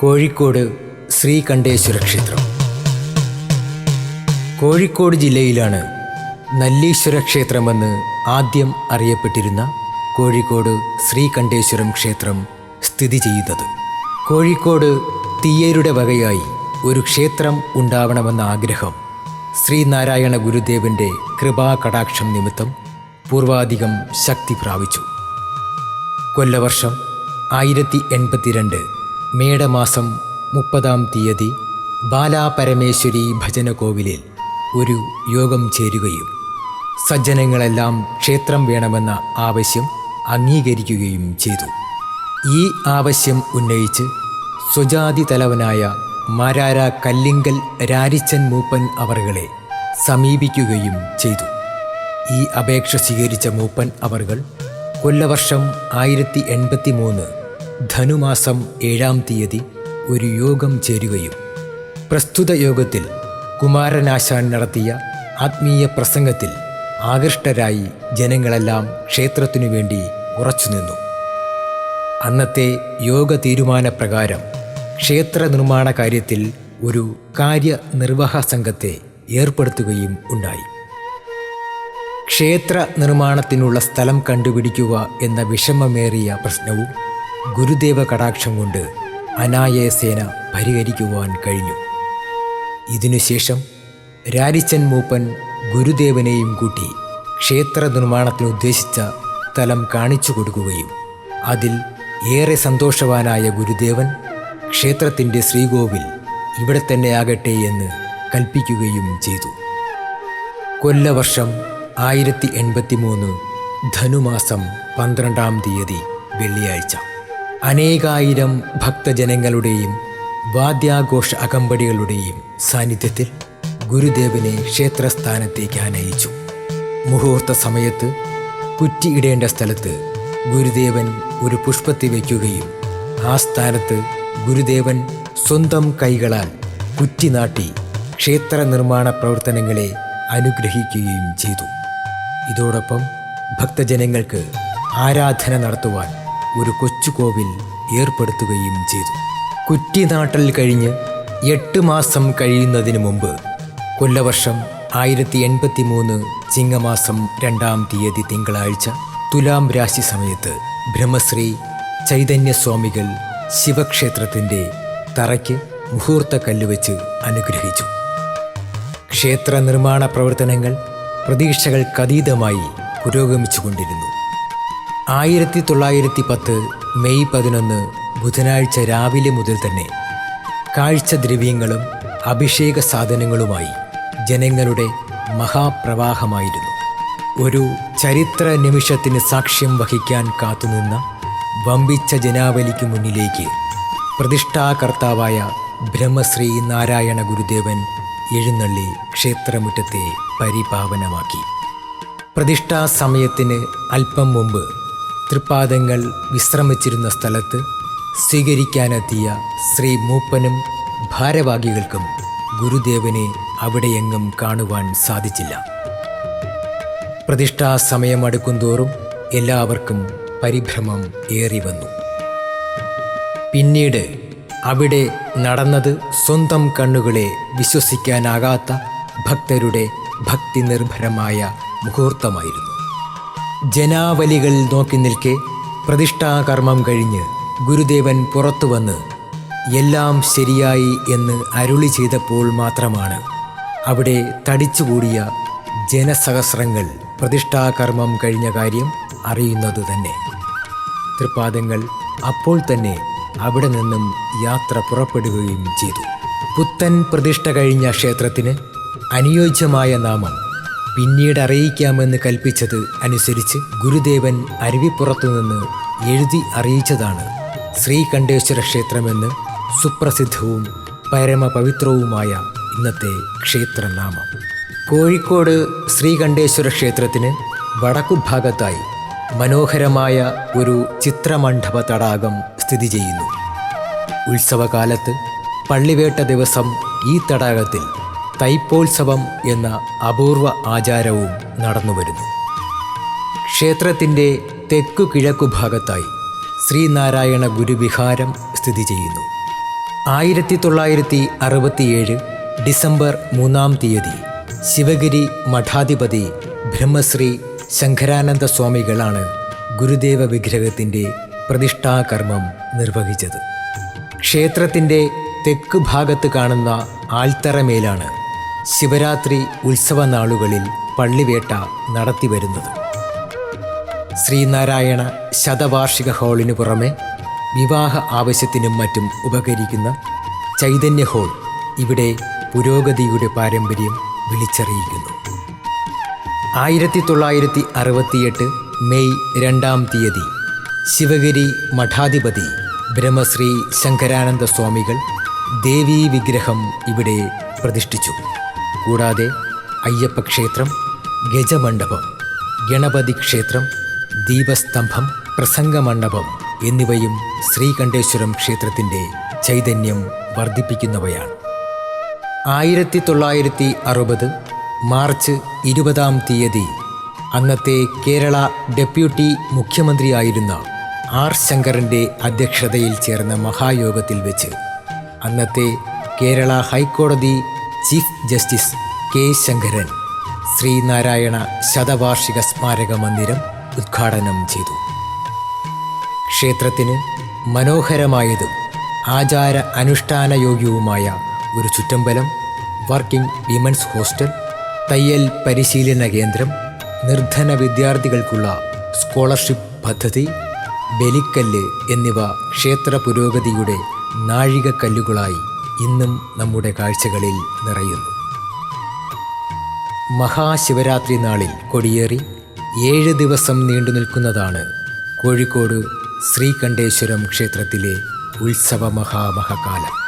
കോഴിക്കോട് ശ്രീകണ്ഠേശ്വര ക്ഷേത്രം. കോഴിക്കോട് ജില്ലയിലാണ് നല്ലീശ്വര ക്ഷേത്രമെന്ന് ആദ്യം അറിയപ്പെട്ടിരുന്ന കോഴിക്കോട് ശ്രീകണ്ഠേശ്വരം ക്ഷേത്രം സ്ഥിതി ചെയ്യുന്നത്. കോഴിക്കോട് തീയരുടെ വകയായി ഒരു ക്ഷേത്രം ഉണ്ടാവണമെന്ന ആഗ്രഹം ശ്രീനാരായണ ഗുരുദേവന്റെ കൃപാകടാക്ഷം നിമിത്തം പൂർവാധികം ശക്തി പ്രാപിച്ചു. കൊല്ലവർഷം ആയിരത്തി എൺപത്തിരണ്ട് മേടമാസം മുപ്പതാം തീയതി ബാലാപരമേശ്വരി ഭജനകോവിലിൽ ഒരു യോഗം ചേരുകയും സജ്ജനങ്ങളെല്ലാം ക്ഷേത്രം വേണമെന്ന ആവശ്യം അംഗീകരിക്കുകയും ചെയ്തു. ഈ ആവശ്യം ഉന്നയിച്ച് സ്വജാതി തലവനായ മാരാര കല്ലിങ്കൽ രാരിച്ചൻ മൂപ്പൻ അവറുകളെ സമീപിക്കുകയും ചെയ്തു. ഈ അപേക്ഷ സ്വീകരിച്ച മൂപ്പൻ അവർകൾ കൊല്ലവർഷം ആയിരത്തി എൺപത്തി മൂന്ന് ധനുമാസം ഏഴാം തീയതി ഒരു യോഗം ചേരുകയും പ്രസ്തുത യോഗത്തിൽ കുമാരനാശാൻ നടത്തിയ ആത്മീയ പ്രസംഗത്തിൽ ആകൃഷ്ടരായി ജനങ്ങളെല്ലാം ക്ഷേത്രത്തിനു വേണ്ടി ഉറച്ചുനിന്നു അന്നത്തെ യോഗ തീരുമാനപ്രകാരം ക്ഷേത്ര നിർമ്മാണ കാര്യത്തിൽ ഒരു കാര്യനിർവഹ സംഘത്തെ ഏർപ്പെടുത്തുകയും ഉണ്ടായി. ക്ഷേത്ര നിർമ്മാണത്തിനുള്ള സ്ഥലം കണ്ടുപിടിക്കുക എന്ന വിഷമമേറിയ പ്രശ്നവും ഗുരുദേവ കടാക്ഷം കൊണ്ട് അനായാസേന പരിഹരിക്കുവാൻ കഴിഞ്ഞു. ഇതിനുശേഷം രാരിച്ചൻ മൂപ്പൻ ഗുരുദേവനെയും കൂട്ടി ക്ഷേത്ര നിർമ്മാണത്തിന് ഉദ്ദേശിച്ച സ്ഥലം കാണിച്ചു കൊടുക്കുകയും അതിൽ ഏറെ സന്തോഷവാനായ ഗുരുദേവൻ ക്ഷേത്രത്തിന്റെ ശ്രീകോവിൽ ഇവിടെ തന്നെ ആകട്ടെ എന്ന് കൽപ്പിക്കുകയും ചെയ്തു. കൊല്ലവർഷം ആയിരത്തി എൺപത്തി മൂന്ന് ധനുമാസം പന്ത്രണ്ടാം തീയതി വെള്ളിയാഴ്ച. അനേകായിരം ഭക്തജനങ്ങളുടെയും വാദ്യാഘോഷ അകമ്പടികളുടെയും സാന്നിധ്യത്തിൽ ഗുരുദേവനെ ക്ഷേത്രസ്ഥാനത്തേക്ക് ആനയിച്ചു. മുഹൂർത്ത സമയത്ത് കുറ്റിയിടേണ്ട സ്ഥലത്ത് ഗുരുദേവൻ ഒരു പുഷ്പത്തി വയ്ക്കുകയും ആ സ്ഥാനത്ത് ഗുരുദേവൻ സ്വന്തം കൈകളാൽ കുറ്റിനാട്ടി ക്ഷേത്ര നിർമ്മാണ പ്രവർത്തനങ്ങളെ അനുഗ്രഹിക്കുകയും ചെയ്തു. ഇതോടൊപ്പം ഭക്തജനങ്ങൾക്ക് ആരാധന നടത്തുവാൻ ഒരു കൊച്ചു കോവിൽ ഏർപ്പെടുത്തുകയും ചെയ്തു. കുറ്റിനാട്ടൽ കഴിഞ്ഞ് എട്ട് മാസം കഴിയുന്നതിന് മുമ്പ് കൊല്ലവർഷം ആയിരത്തി എൺപത്തി മൂന്ന് ചിങ്ങമാസം രണ്ടാം തീയതി തിങ്കളാഴ്ച തുലാം രാശി സമയത്ത് ബ്രഹ്മശ്രീ ചൈതന്യസ്വാമികൾ ശിവക്ഷേത്രത്തിന്റെ തറയ്ക്ക് മുഹൂർത്ത കല്ലുവെച്ച് അനുഗ്രഹിച്ചു. ക്ഷേത്ര നിർമ്മാണ പ്രവർത്തനങ്ങൾ പ്രതീക്ഷകൾക്കതീതമായി പുരോഗമിച്ചുകൊണ്ടിരുന്നു. ആയിരത്തി തൊള്ളായിരത്തി പത്ത് മെയ് പതിനൊന്ന് ബുധനാഴ്ച രാവിലെ മുതൽ തന്നെ കാഴ്ചദ്രവ്യങ്ങളും അഭിഷേക സാധനങ്ങളുമായി ജനങ്ങളുടെ മഹാപ്രവാഹമായിരുന്നു. ഒരു ചരിത്ര നിമിഷത്തിന് സാക്ഷ്യം വഹിക്കാൻ കാത്തുനിന്ന വമ്പിച്ച ജനാവലിക്ക് മുന്നിലേക്ക് പ്രതിഷ്ഠാകർത്താവായ ബ്രഹ്മശ്രീ നാരായണ ഗുരുദേവൻ എഴുന്നള്ളി ക്ഷേത്രമുറ്റത്തെ പരിപാവനമാക്കി. പ്രതിഷ്ഠാ സമയത്തിന് അല്പം മുമ്പ് തൃപ്പാദങ്ങൾ വിശ്രമിച്ചിരുന്ന സ്ഥലത്ത് സ്വീകരിക്കാനെത്തിയ ശ്രീ മൂപ്പനും ഭാരവാഹികൾക്കും ഗുരുദേവനെ അവിടെയെങ്ങും കാണുവാൻ സാധിച്ചില്ല. പ്രതിഷ്ഠാ സമയം അടുക്കുംതോറും എല്ലാവർക്കും പരിഭ്രമം ഏറി വന്നു. പിന്നീട് അവിടെ നടന്നത് സ്വന്തം കണ്ണുകളെ വിശ്വസിക്കാനാകാത്ത ഭക്തരുടെ ഭക്തി നിർഭരമായ മുഹൂർത്തമായിരുന്നു. ജനാവലികൾ നോക്കി നിൽക്കെ പ്രതിഷ്ഠാകർമ്മം കഴിഞ്ഞ് ഗുരുദേവൻ പുറത്തു വന്ന് എല്ലാം ശരിയായി എന്ന് അരുളി ചെയ്തപ്പോൾ മാത്രമാണ് അവിടെ തടിച്ചുകൂടിയ ജനസഹസ്രങ്ങൾ പ്രതിഷ്ഠാകർമ്മം കഴിഞ്ഞ കാര്യം അറിയുന്നത് തന്നെ. തൃപ്പാദങ്ങൾ അപ്പോൾ തന്നെ അവിടെ നിന്നും യാത്ര പുറപ്പെടുകയും ചെയ്തു. പുത്തൻ പ്രതിഷ്ഠ കഴിഞ്ഞ ക്ഷേത്രത്തിന് അനുയോജ്യമായ നാമം പിന്നീട് അറിയിക്കാമെന്ന് കൽപ്പിച്ചത് അനുസരിച്ച് ഗുരുദേവൻ അരുവിപ്പുറത്തു നിന്ന് എഴുതി അറിയിച്ചതാണ്. ശ്രീകണ്ഠേശ്വര ക്ഷേത്രമെന്ന് സുപ്രസിദ്ധവും പരമപവിത്രവുമായ ഇന്നത്തെ ക്ഷേത്രനാമം. കോഴിക്കോട് ശ്രീകണ്ഠേശ്വര ക്ഷേത്രത്തിന് വടക്കുഭാഗത്തായി മനോഹരമായ ഒരു ചിത്രമണ്ഡപ തടാകം സ്ഥിതി ചെയ്യുന്നു. ഉത്സവകാലത്ത് പള്ളിവേട്ട ദിവസം ഈ തടാകത്തിൽ തൈപ്പോത്സവം എന്ന അപൂർവ ആചാരവും നടന്നുവരുന്നു ക്ഷേത്രത്തിന്റെ തെക്കു കിഴക്കു ഭാഗത്തായി ശ്രീനാരായണ ഗുരുവിഹാരം സ്ഥിതി ചെയ്യുന്നു. ആയിരത്തി തൊള്ളായിരത്തി അറുപത്തിയേഴ് ഡിസംബർ മൂന്നാം തീയതി ശിവഗിരി മഠാധിപതി ബ്രഹ്മശ്രീ ശങ്കരാനന്ദ സ്വാമികളാണ് ഗുരുദേവ വിഗ്രഹത്തിന്റെ പ്രതിഷ്ഠാകർമ്മം നിർവഹിച്ചത്. ക്ഷേത്രത്തിന്റെ തെക്ക് ഭാഗത്ത് കാണുന്ന ആൽത്തറമേലാണ് ശിവരാത്രി ഉത്സവ നാളുകളിൽ പള്ളിവേട്ട നടത്തിവരുന്നത്. ശ്രീനാരായണ ശതവാർഷിക ഹാളിനു പുറമെ വിവാഹ ആവശ്യത്തിനും മറ്റും ഉപകരിക്കുന്ന ചൈതന്യ ഹോൾ ഇവിടെ പുരോഗതിയുടെ പാരമ്പര്യം വിളിച്ചറിയിക്കുന്നു. ആയിരത്തി തൊള്ളായിരത്തി അറുപത്തിയെട്ട് മെയ് രണ്ടാം തീയതി ശിവഗിരി മഠാധിപതി ബ്രഹ്മശ്രീ ശങ്കരാനന്ദ സ്വാമികൾ ദേവീ വിഗ്രഹം ഇവിടെ പ്രതിഷ്ഠിച്ചു. കൂടാതെ അയ്യപ്പക്ഷേത്രം ഗജമണ്ഡപം ഗണപതി ക്ഷേത്രം ദീപസ്തംഭം പ്രസംഗമണ്ഡപം എന്നിവയും ശ്രീകണ്ഠേശ്വരം ക്ഷേത്രത്തിന്റെ ചൈതന്യം വർദ്ധിപ്പിക്കുന്നവയാണ്. ആയിരത്തി തൊള്ളായിരത്തി അറുപത് മാർച്ച് ഇരുപതാം തീയതി അന്നത്തെ കേരള ഡെപ്യൂട്ടി മുഖ്യമന്ത്രിയായിരുന്ന ആർ ശങ്കറിന്റെ അധ്യക്ഷതയിൽ ചേർന്ന മഹായോഗത്തിൽ വെച്ച് അന്നത്തെ കേരള ഹൈക്കോടതി chief justice K Sankaran Sree Narayana ശതവാർഷിക സ്മാരക മന്ദിരം ഉദ്ഘാടനം ചെയ്തു. ക്ഷേത്രത്തിന് മനോഹരമായതും ആചാര അനുഷ്ഠാന യോഗ്യവുമായ ഒരു ചുറ്റമ്പലം വർക്കിംഗ് വിമൻസ് ഹോസ്റ്റൽ തയ്യൽ പരിശീലന കേന്ദ്രം നിർധന വിദ്യാർത്ഥികൾക്കുള്ള സ്കോളർഷിപ്പ് പദ്ധതി ബലിക്കല്ല് എന്നിവ ക്ഷേത്ര പുരോഗതിയുടെ നാഴികക്കല്ലുകളായി ഇന്നും നമ്മുടെ കാഴ്ചകളിൽ നിറയുന്നു. മഹാശിവരാത്രി നാളിൽ കൊടിയേറി ഏഴ് ദിവസം നീണ്ടു നിൽക്കുന്നതാണ് കോഴിക്കോട് ശ്രീകണ്ഠേശ്വരം ക്ഷേത്രത്തിലെ ഉത്സവ മഹാമഹകാലം.